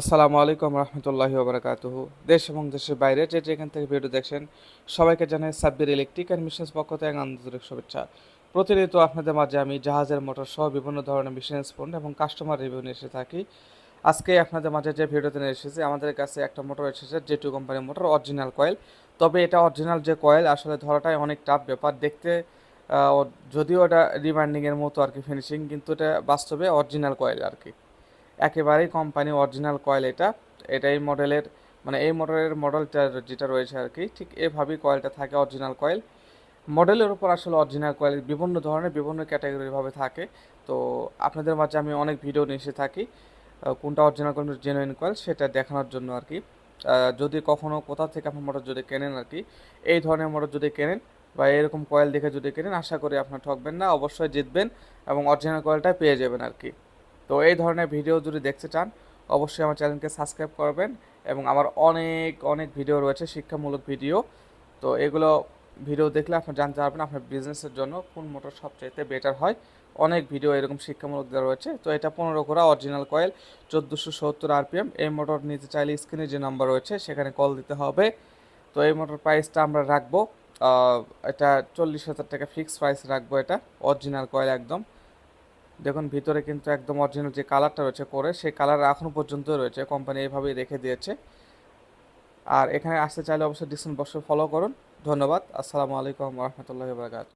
আসসালামু আলাইকুম রহমতুল্লাহি ওবরাকাতুহ। দেশ এবং দেশের বাইরে যে যেখান থেকে ভিডিও দেখছেন, সবাইকে জানাই সাব্বির ইলেকট্রিক অ্যান্ড মিশনস পক্ষ থেকে আন্তরিক শুভেচ্ছা। প্রতিনিয়ত আপনাদের মাঝে আমি জাহাজের মোটর সহ বিভিন্ন ধরনের মিশন স্পন্ড এবং কাস্টমার রিভিউ নিয়ে এসে থাকি। আজকে আপনাদের মাঝে যে ভিডিওতে নিয়ে এসেছি, আমাদের কাছে একটা মোটর এসেছে জে টু কোম্পানির মোটর অরিজিনাল কয়েল তবে এটা অরিজিনাল যে কয়েল আসলে ধরাটাই অনেক টাফ ব্যাপার। দেখতে যদিও এটা রিমান্ডিংয়ের মতো আর কি ফিনিশিং কিন্তু এটা বাস্তবে অরিজিনাল কয়েল আর কি। একেবারেই কোম্পানি অরিজিনাল কয়েল এটা। এটা এই মডেলের মানে এই মডেলের মডেলটা যেটা রয়েছে আর কি, ঠিক এভাবেই কয়েলটা থাকে অরিজিনাল কয়েল মডেলের উপর আসলে অরিজিনাল কয়েল বিভিন্ন ধরনের, বিভিন্ন ক্যাটাগরিভাবে থাকে। তো আপনাদের মাঝে আমি অনেক ভিডিও নিয়ে এসে থাকি কোনটা অরিজিনাল কোনটা জেনুইন কয়েল সেটা দেখানোর জন্য আর কি। যদি কখনো কোথাও থেকে আপনার মোটর যদি কেনেন আর কি, এই ধরনের মোটর যদি কেনেন বা এরকম কয়েল দেখে যদি কেনেন, আশা করি আপনার ঠকবেন না, অবশ্যই জিতবেন এবং অরিজিনাল কয়েলটা পেয়ে যাবেন আর কি। তো এই ধরনের ভিডিও যদি দেখতে চান, অবশ্যই আমার চ্যানেলকে সাবস্ক্রাইব করবেন এবং আমার অনেক অনেক ভিডিও রয়েছে, শিক্ষামূলক ভিডিও তো এগুলো ভিডিও দেখলে আপনি জানতে পারবেন আপনার বিজনেসের জন্য কোন মোটর সবচাইতে বেটার হয়। অনেক ভিডিও এরকম শিক্ষামূলক দেওয়া রয়েছে। তো এটা পনেরো ঘোড়া অরিজিনাল কয়েল চোদ্দোশো সত্তর আরপিএম এই মোটর নিতে চাইলে স্ক্রিনে যে নাম্বার রয়েছে, সেখানে কল দিতে হবে। তো এই মোটর প্রাইসটা আমরা রাখব এটা চল্লিশ হাজার টাকা ফিক্স প্রাইস রাখব এটা অরিজিনাল কয়েল একদম। দেখুন, ভিতরে কিন্তু একদম অরিজিনাল যে কালারটা রয়েছে করে, সেই কালার এখনও পর্যন্ত রয়েছে কোম্পানি এইভাবেই রেখে দিয়েছে। আর এখানে আসতে চাইলে অবশ্যই ডিসেম্বর বক্সে ফলো করুন। ধন্যবাদ। আসসালামু আলাইকুম রহমতুল্লাহ বারকাত